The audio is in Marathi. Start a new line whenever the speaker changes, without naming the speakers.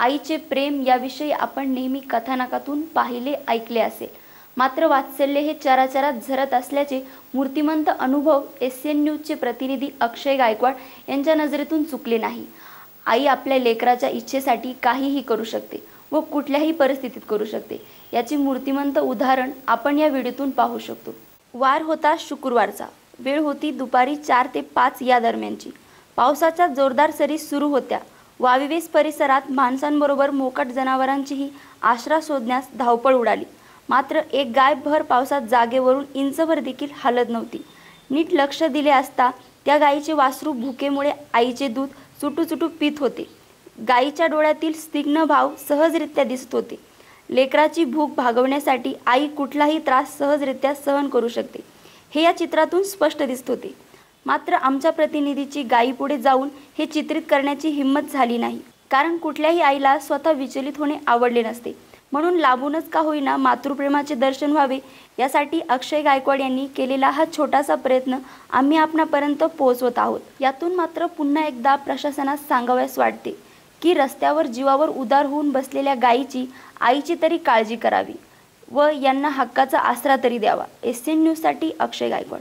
आईचे प्रेम याविषयी आपण नेहमी कथानकातून पाहिले ऐकले असेल. मात्र वात्सल्य हे चराचरात झरत असल्याचे मूर्तिमंत अनुभव एस एन न्यूजचे प्रतिनिधी अक्षय गायकवाड यांच्या नजरेतून चुकले नाही. आई आपल्या लेकराच्या इच्छेसाठी काहीही करू शकते व कुठल्याही परिस्थितीत करू शकते. याचे मूर्तिमंत उदाहरण आपण या व्हिडिओतून पाहू शकतो. वार होता शुक्रवारचा. वेळ होती दुपारी चार ते पाच या दरम्यानची. पावसाच्या जोरदार सरी सुरू होत्या. वाविवेस परिसरात माणसांबरोबर मोकट जनावरांचीही आश्रा शोधण्यास धावपळ उडाली. मात्र एक गाय भर पावसात जागेवरून इंचभर देखील हालत नव्हती. नीट लक्ष दिले असता त्या गायीचे वासरू भुकेमुळे आईचे दूध चुटू चुटू पित होते. गायीच्या डोळ्यातील स्निग्न भाव सहजरित्या दिसत होते. लेकराची भूक भागवण्यासाठी आई कुठलाही त्रास सहजरित्या सहन करू शकते हे या चित्रातून स्पष्ट दिसत होते. मात्र आमच्या प्रतिनिधीची गायीपुढे जाऊन हे चित्रित करण्याची हिंमत झाली नाही. कारण कुठल्याही आईला स्वतः विचलित होणे आवडले नसते. म्हणून लाभूनच का होईना मातृप्रेमाचे दर्शन व्हावे यासाठी अक्षय गायकवाड यांनी केलेला हा छोटासा प्रयत्न आम्ही आपणापर्यंत पोहोचवत आहोत. यातून मात्र पुन्हा एकदा प्रशासनास सांगावयास वाटते की रस्त्यावर जीवावर उदार होऊन बसलेल्या गायीची आईची तरी काळजी करावी व यांना हक्काचा आसरा तरी द्यावा. एस एन न्यूजसाठी अक्षय गायकवाड.